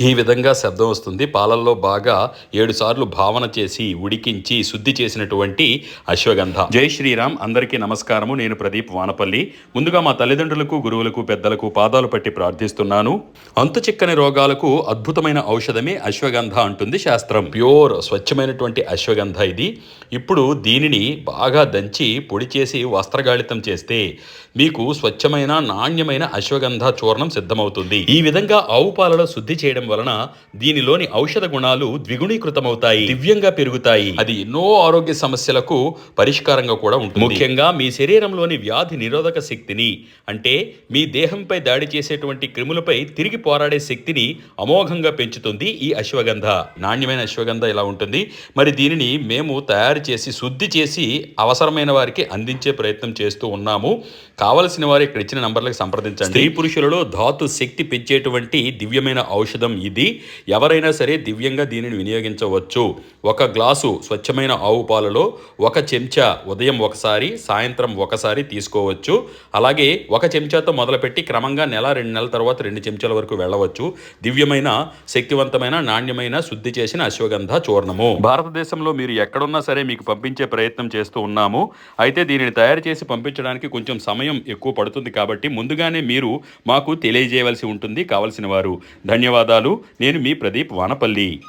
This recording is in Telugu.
ఈ విధంగా శబ్దం వస్తుంది. పాలల్లో బాగా ఏడు సార్లు భావన చేసి ఉడికించి శుద్ధి చేసినటువంటి అశ్వగంధ. జై శ్రీరామ్. అందరికీ నమస్కారము. నేను ప్రదీప్ వానపల్లి. ముందుగా మా తల్లిదండ్రులకు గురువులకు పెద్దలకు పాదాలు పట్టి ప్రార్థిస్తున్నాను. అంతు చిక్కని రోగాలకు అద్భుతమైన ఔషధమే అశ్వగంధ అంటుంది శాస్త్రం. ప్యూర్ స్వచ్ఛమైనటువంటి అశ్వగంధ ఇది. ఇప్పుడు దీనిని బాగా దంచి పొడి చేసి వస్త్రగాళితం చేస్తే మీకు స్వచ్ఛమైన నాణ్యమైన అశ్వగంధ చూర్ణం సిద్ధమవుతుంది. ఈ విధంగా ఆవు పాలలో శుద్ధి చేయడం వలన దీనిలోని ఔషధ గుణాలు ద్విగుణీకృతమవుతాయి దివ్యంగా పెరుగుతాయి. అది ఎన్నో ఆరోగ్య సమస్యలకు పరిష్కారంగా కూడా ఉంటుంది. ముఖ్యంగా మీ శరీరంలోని వ్యాధి నిరోధక శక్తిని అంటే మీ దేహంపై దాడి చేసేటువంటి క్రిములపై తిరిగి పోరాడే శక్తిని అమోఘంగా పెంచుతుంది ఈ అశ్వగంధ. నాణ్యమైన అశ్వగంధ ఇలా ఉంటుంది. మరి దీనిని మేము తయారు చేసి శుద్ధి చేసి అవసరమైన వారికి అందించే ప్రయత్నం చేస్తూ ఉన్నాము. కావలసిన వారు ఇక్కడ ఇచ్చిన నంబర్లకు సంప్రదించండి. స్త్రీ పురుషులలో ధాతు శక్తి పెంచేటువంటి దివ్యమైన ఔషధం ఇది. ఎవరైనా సరే దివ్యంగా దీనిని వినియోగించవచ్చు. ఒక గ్లాసు స్వచ్ఛమైన ఆవు పాలలో ఒక చెంచా ఉదయం ఒకసారి సాయంత్రం ఒకసారి తీసుకోవచ్చు. అలాగే ఒక చెంచాతో మొదలుపెట్టి క్రమంగా నెల రెండు నెలల తర్వాత రెండు చెంచాల వరకు వెళ్ళవచ్చు. దివ్యమైన శక్తివంతమైన నాణ్యమైన శుద్ధి చేసిన అశ్వగంధ చూర్ణము. భారతదేశంలో మీరు ఎక్కడున్నా సరే మీకు పంపించే ప్రయత్నం చేస్తూ ఉన్నాము. అయితే దీనిని తయారు చేసి పంపించడానికి కొంచెం సమయం ఎక్కువ పడుతుంది కాబట్టి ముందుగానే మీరు మాకు తెలియజేయవలసి ఉంటుంది కావలసిన వారు. ధన్యవాదాలు. నేను మీ ప్రదీప్ వానపల్లి.